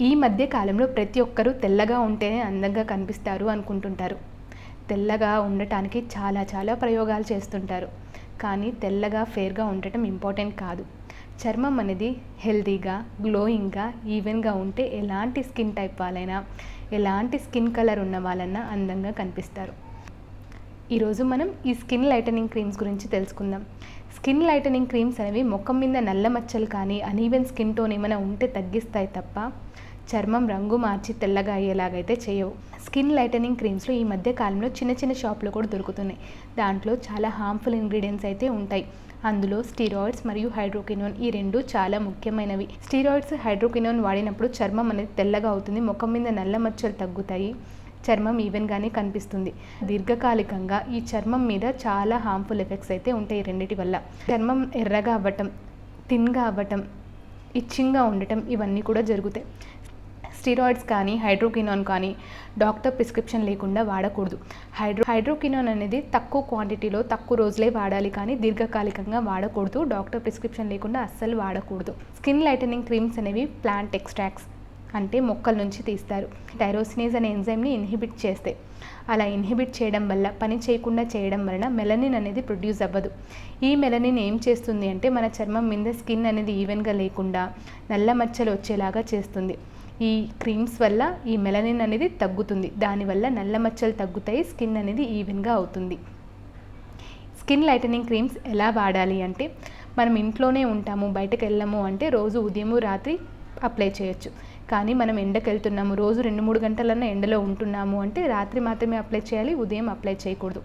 ఈ మధ్య కాలంలో ప్రతి ఒక్కరూ తెల్లగా ఉంటేనే అందంగా కనిపిస్తారు అనుకుంటుంటారు. తెల్లగా ఉండటానికి చాలా చాలా ప్రయోగాలు చేస్తుంటారు. కానీ తెల్లగా ఫేర్గా ఉండటం ఇంపార్టెంట్ కాదు. చర్మం అనేది హెల్తీగా గ్లోయింగ్గా ఈవెన్గా ఉంటే ఎలాంటి స్కిన్ టైప్ వాళ్ళైనా ఎలాంటి స్కిన్ కలర్ ఉన్న వాళ్ళన్నా అందంగా కనిపిస్తారు. ఈరోజు మనం ఈ స్కిన్ లైటనింగ్ క్రీమ్స్ గురించి తెలుసుకుందాం. స్కిన్ లైటనింగ్ క్రీమ్స్ అనేవి ముఖం మీద నల్ల మచ్చలు కానీ అనీవెన్ స్కిన్ టోన్ ఏమైనా ఉంటే తగ్గిస్తాయి తప్ప చర్మం రంగు మార్చి తెల్లగా అయ్యేలాగైతే చేయవు. స్కిన్ లైటనింగ్ క్రీమ్స్లో ఈ మధ్య కాలంలో చిన్న చిన్న షాప్లో కూడా దొరుకుతున్నాయి. దాంట్లో చాలా హార్మ్ఫుల్ ఇంగ్రీడియంట్స్ అయితే ఉంటాయి. అందులో స్టీరాయిడ్స్ మరియు హైడ్రోకినోన్ ఈ రెండు చాలా ముఖ్యమైనవి. స్టీరాయిడ్స్ హైడ్రోకినోన్ వాడినప్పుడు చర్మం అనేది తెల్లగా అవుతుంది. ముఖం మీద నల్ల మచ్చలు తగ్గుతాయి. చర్మం ఈవెన్గానే కనిపిస్తుంది. దీర్ఘకాలికంగా ఈ చర్మం మీద చాలా హార్మ్ఫుల్ ఎఫెక్ట్స్ అయితే ఉంటాయి రెండింటి రెండిటి వల్ల. చర్మం ఎర్రగా అవ్వటం థిన్గా అవ్వటం ఇచ్చింగ్గా ఉండటం ఇవన్నీ కూడా జరుగుతాయి. స్టీరాయిడ్స్ కానీ హైడ్రోకినోన్ కానీ డాక్టర్ ప్రిస్క్రిప్షన్ లేకుండా వాడకూడదు. హైడ్రో హైడ్రోకినోన్ అనేది తక్కువ క్వాంటిటీలో తక్కువ రోజులే వాడాలి కానీ దీర్ఘకాలికంగా వాడకూడదు. డాక్టర్ ప్రిస్క్రిప్షన్ లేకుండా అస్సలు వాడకూడదు. స్కిన్ లైటనింగ్ క్రీమ్స్ అనేవి ప్లాంట్ ఎక్స్ట్రాక్ట్స్ అంటే మొక్కల నుంచి తీస్తారు. టైరోసినేజ్ అనే ఎంజైమ్ని ఇన్హిబిట్ చేస్తాయి అలా ఇన్హిబిట్ చేయడం వల్ల పని చేయకుండా చేయడం వలన మెలనిన్ అనేది ప్రొడ్యూస్ అవ్వదు. ఈ మెలనిన్ ఏం చేస్తుంది అంటే మన చర్మం మీద స్కిన్ అనేది ఈవెన్గా లేకుండా నల్ల మచ్చలు వచ్చేలాగా చేస్తుంది. ఈ క్రీమ్స్ వల్ల ఈ మెలనిన్ అనేది తగ్గుతుంది. దానివల్ల నల్ల మచ్చలు తగ్గుతాయి స్కిన్ అనేది ఈవెన్గా అవుతుంది. స్కిన్ లైటనింగ్ క్రీమ్స్ ఎలా వాడాలి అంటే మనం ఇంట్లోనే ఉంటాము బయటకు వెళ్ళము అంటే రోజు ఉదయము రాత్రి అప్లై చేయొచ్చు. కానీ మనం ఎండకు వెళ్తున్నాము రోజు రెండు మూడు గంటలన్నా ఎండలో ఉంటున్నాము అంటే రాత్రి మాత్రమే అప్లై చేయాలి ఉదయం అప్లై చేయకూడదు.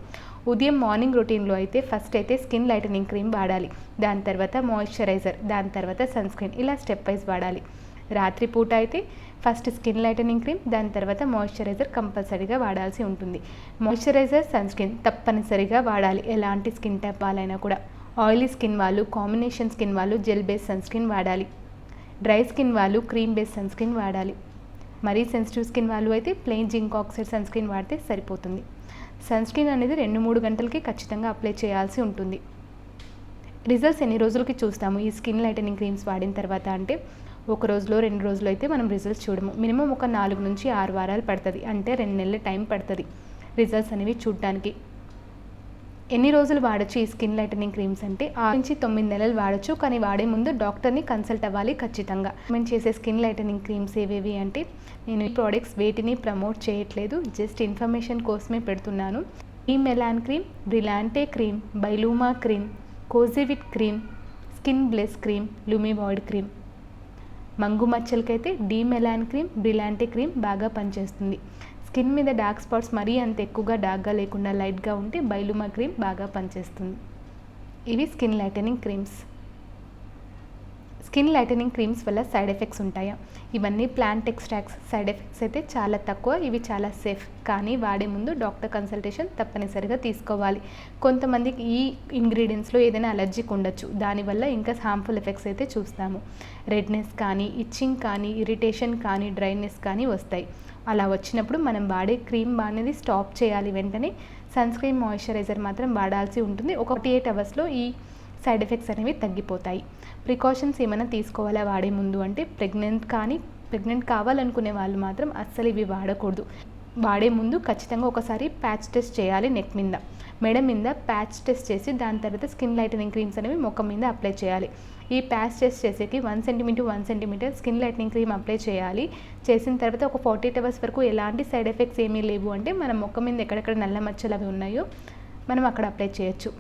ఉదయం మార్నింగ్ రొటీన్లో అయితే ఫస్ట్ అయితే స్కిన్ లైటనింగ్ క్రీమ్ వాడాలి. దాని తర్వాత మాయిశ్చరైజర్ దాని తర్వాత సన్ స్క్రీన్ ఇలా స్టెప్ వైజ్ వాడాలి. రాత్రి పూట అయితే ఫస్ట్ స్కిన్ లైటనింగ్ క్రీమ్ దాని తర్వాత మాయిశ్చరైజర్ కంపల్సరీగా వాడాల్సి ఉంటుంది. మాయిశ్చరైజర్ సన్ స్క్రీన్ తప్పనిసరిగా వాడాలి. ఎలాంటి స్కిన్ టైప్ వాళ్ళైనా కూడా. ఆయిలీ స్కిన్ వాళ్ళు కాంబినేషన్ స్కిన్ వాళ్ళు జెల్ బేస్ సన్ స్క్రీన్ వాడాలి. డ్రై స్కిన్ వాళ్ళు క్రీమ్ బేస్ సన్ స్క్రీన్ వాడాలి. మరీ సెన్సిటివ్ స్కిన్ వాళ్ళు అయితే plain zinc oxide sunscreen వాడితే సరిపోతుంది. సన్ స్క్రీన్ అనేది రెండు మూడు గంటలకి ఖచ్చితంగా అప్లై చేయాల్సి ఉంటుంది. రిజల్ట్స్ ఎన్ని రోజులకి చూస్తాము? ఈ స్కిన్ లైటనింగ్ క్రీమ్స్ వాడిన తర్వాత అంటే ఒక రోజులో రెండు రోజులు అయితే మనం రిజల్ట్స్ చూడము. మినిమం ఒక నాలుగు నుంచి ఆరు వారాలు పడుతుంది. అంటే రెండు నెలల టైం పడుతుంది రిజల్ట్స్ అనేవి చూడడానికి. ఎన్ని రోజులు వాడచ్చు ఈ స్కిన్ లైటనింగ్ క్రీమ్స్ అంటే? ఆరు నుంచి తొమ్మిది నెలలు వాడచ్చు. కానీ వాడే ముందు డాక్టర్ని కన్సల్ట్ అవ్వాలి ఖచ్చితంగా. మేము చేసే స్కిన్ లైటనింగ్ క్రీమ్స్ ఏవేవి అంటే నేను ఈ ప్రోడక్ట్స్ వేటిని ప్రమోట్ చేయట్లేదు. జస్ట్ ఇన్ఫర్మేషన్ కోసమే పెడుతున్నాను. ఈ Melan cream Brillante cream Byluma cream Kojivit cream skin bless cream Lumivoid cream మంగు మచ్చలకైతే Demelan cream Brillante cream బాగా పనిచేస్తుంది. స్కిన్ మీద డార్క్ స్పాట్స్ మరీ అంత ఎక్కువగా డార్క్గా లేకుండా లైట్గా ఉంటే బైలుమా క్రీమ్ బాగా పనిచేస్తుంది. ఇవి skin lightening creams. Skin lightening creams వల్ల సైడ్ ఎఫెక్ట్స్ ఉంటాయా? ఇవన్నీ ప్లాంట్ ఎక్స్ట్రాక్ట్స్ సైడ్ ఎఫెక్ట్స్ అయితే చాలా తక్కువ ఇవి చాలా సేఫ్. కానీ వాడే ముందు డాక్టర్ కన్సల్టేషన్ తప్పనిసరిగా తీసుకోవాలి. కొంతమందికి ఈ ఇంగ్రీడియంట్స్లో ఏదైనా అలర్జీకి ఉండొచ్చు. దానివల్ల ఇంకా హార్మ్ఫుల్ ఎఫెక్ట్స్ అయితే చూస్తాము. రెడ్నెస్ కానీ ఇచ్చింగ్ కానీ ఇరిటేషన్ కానీ డ్రైనెస్ కానీ వస్తాయి. అలా వచ్చినప్పుడు మనం వాడే క్రీమ్ అనేది స్టాప్ చేయాలి వెంటనే. సన్ స్క్రీన్ మాయిశ్చరైజర్ మాత్రం వాడాల్సి ఉంటుంది. ఒక ఫార్టీ ఎయిట్ అవర్స్లో ఈ సైడ్ ఎఫెక్ట్స్ అనేవి తగ్గిపోతాయి. ప్రికాషన్స్ ఏమైనా తీసుకోవాలా వాడే ముందు అంటే ప్రెగ్నెంట్ కానీ ప్రెగ్నెంట్ కావాలనుకునే వాళ్ళు మాత్రం అస్సలు ఇవి వాడకూడదు. వాడే ముందు ఖచ్చితంగా ఒకసారి ప్యాచ్ టెస్ట్ చేయాలి నెక్ మీద. మెడ మీద ప్యాచ్ టెస్ట్ చేసి దాని తర్వాత స్కిన్ లైటనింగ్ క్రీమ్స్ అనేవి ముఖం మీద అప్లై చేయాలి. ఈ ప్యాచ్ టెస్ట్ చేసేకి one centimetre one centimetre skin lightening cream apply చేయాలి. చేసిన తర్వాత ఒక ఫార్టీ ఎయిట్ అవర్స్ వరకు ఎలాంటి సైడ్ ఎఫెక్ట్స్ ఏమీ లేవు అంటే మన ముఖం మీద ఎక్కడెక్కడ నల్ల మచ్చలు అవి ఉన్నాయో మనం అక్కడ అప్లై చేయొచ్చు.